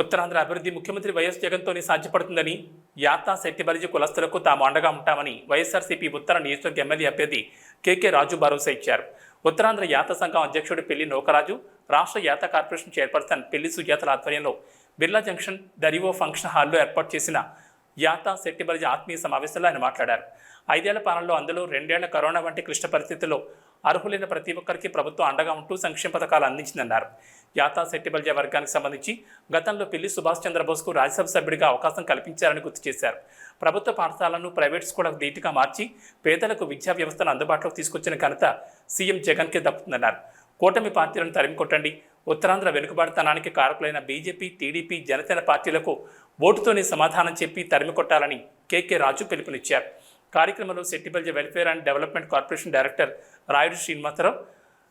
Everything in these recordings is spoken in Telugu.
ఉత్తరాంధ్ర అభివృద్ధి ముఖ్యమంత్రి వైఎస్ జగన్తోనే సాధ్యపడుతుందని యాతా శెట్టిబలిజీ కులస్తులకు తాము అండగా ఉంటామని వైఎస్ఆర్సీపీ ఉత్తర నియోజకవర్గ ఎమ్మెల్యే అభ్యర్థి కేకే రాజు భరోసా ఇచ్చారు. ఉత్తరాంధ్ర యాత సంఘం అధ్యక్షుడు పెళ్ళి నౌకరాజు రాష్ట్ర యాత కార్పొరేషన్ చైర్పర్సన్ పెళ్ళి సుజాతల ఆధ్వర్యంలో బిర్లా జంక్షన్ దరివో ఫంక్షన్ హాల్లో ఏర్పాటు చేసిన యాత శెట్టిబలిజీ ఆత్మీయ సమావేశంలో ఆయన మాట్లాడారు. ఐదేళ్ళ పాలనలో అందులో రెండేళ్ళ కరోనా వంటి క్లిష్ట పరిస్థితుల్లో అర్హులైన ప్రతి ఒక్కరికి ప్రభుత్వం అండగా ఉంటూ సంక్షేమ పథకాలు అందించిందన్నారు. యాతా సెట్టిబల్జ వర్గానికి సంబంధించి గతంలో పిల్లి సుభాష్ చంద్రబోస్కు రాజ్యసభ సభ్యుడిగా అవకాశం కల్పించారని గుర్తు చేశారు. ప్రభుత్వ పాఠశాలను ప్రైవేట్ స్కూళ్ళకు ధీటుగా మార్చి పేదలకు విద్యా వ్యవస్థను అందుబాటులోకి తీసుకొచ్చిన ఘనత సీఎం జగన్కే దక్కుతుందన్నారు. కూటమి పార్టీలను తరిమి కొట్టండి. ఉత్తరాంధ్ర వెనుకబాటుతనానికి కారకులైన బీజేపీ టీడీపీ జనసేన పార్టీలకు ఓటుతోనే సమాధానం చెప్పి తరిమి కొట్టాలని కేకే రాజు పిలుపునిచ్చారు. కార్యక్రమంలో Settibalija welfare and development corporation director Rayudu Srinivasarao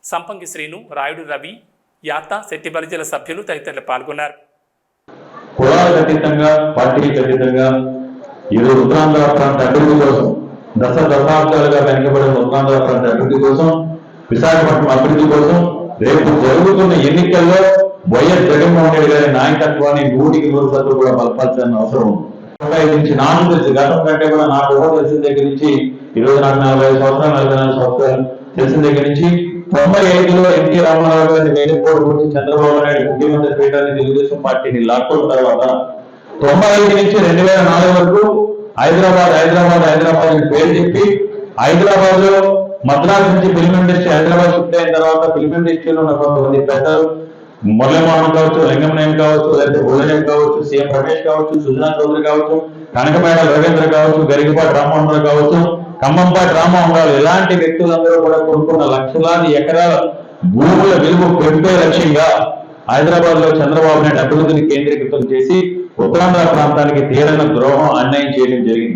Sampangi Srinu Rayudu Ravi యాత శెట్టిబలిజల సభ్యులు తదితరులు పాల్గొన్నారు. కులాలకు అతీతంగా పార్టీలకు అతీతంగా ఈరోజు ఉత్తరాంధ్ర ప్రాంత అభివృద్ధి కోసం దశ దశాబ్దాలుగా వెనుకబడిన ఉత్తరాంధ్ర ప్రాంత అభివృద్ధి కోసం విశాఖపట్నం అభివృద్ధి కోసం రేపు జరుగుతున్న ఎన్నికల్లో వైఎస్ జగన్మోహన్ రెడ్డి గారి నాయకత్వాన్ని నూటికి నూరు శాతం కూడా బలపాల్సిన అవసరం ఉంది. తొంభై నుంచి నా నుంచి గతం కంటే కూడా నాకు ఊహ తెలిసిన దగ్గర నుంచి ఈ రోజు నాకు నలభై సంవత్సరాలు నలభై నాలుగు సంవత్సరాలు తెలిసిన దగ్గర నుంచి తొంభై ఐదులో ఎన్టీ రామారావు గారిని వేలుకోడు గురించి చంద్రబాబు నాయుడు ముఖ్యమంత్రి పీఠాన్ని తెలుగుదేశం పార్టీని లాక్కున్న తర్వాత తొంభై ఐదు నుంచి రెండు వేల నాలుగు వరకు హైదరాబాద్ హైదరాబాద్ హైదరాబాద్ అని పేరు చెప్పి హైదరాబాద్లో మద్రాసు నుంచి ఫిల్మ్ ఇండస్ట్రీ హైదరాబాద్ షిఫ్ట్ అయిన తర్వాత ఫిల్మ్ ఇండస్ట్రీలో ఉన్న కొంతమంది పెద్దలు మురళీమోహన్ కావచ్చు లింగమనేని కావచ్చు లేకపోతే ఉదయం కావచ్చు సీఎం రమేష్ కావచ్చు సుజనా చౌదరి కావచ్చు కనకమేడ రవీంద్ర కావచ్చు గరికపాటి రామ్మోహన్ రావు కావచ్చు ఖమ్మంపాటి రామ్మోహన్ రావు ఇలాంటి వ్యక్తులందరూ కూడా కొనుక్కున్న లక్షలాది ఎకరాల భూముల విలువ పెంపే లక్ష్యంగా హైదరాబాద్లో చంద్రబాబు నాయుడు అభివృద్ధిని కేంద్రీకృతం చేసి ఉత్తరాంధ్ర ప్రాంతానికి తీరని ద్రోహం అన్యాయం చేయడం జరిగింది.